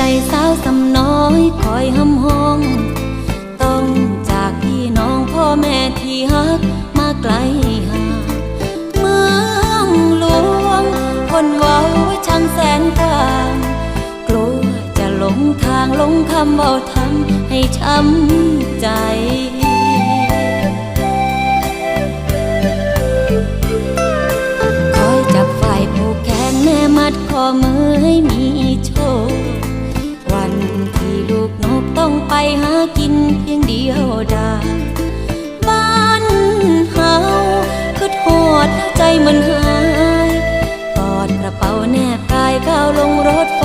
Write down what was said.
ใจสาวสำน้อยคอยหำห้อง ต้องจากพี่น้องพ่อแม่ที่ฮักมาไกลห่างเมืองหลวง คนเว้าช่างแสนกว้างกลัวจะหลงทางหลงคำเบาทำให้ช้ำใจคอยจับฝ่ายผูกแขนแม่มัดข้อมือให้มี ไปหากินเพียงเดียวดายบ้านเฮาคือโหดใจมันหายกอดกระเป๋าแนบกายก้าวลงรถไฟ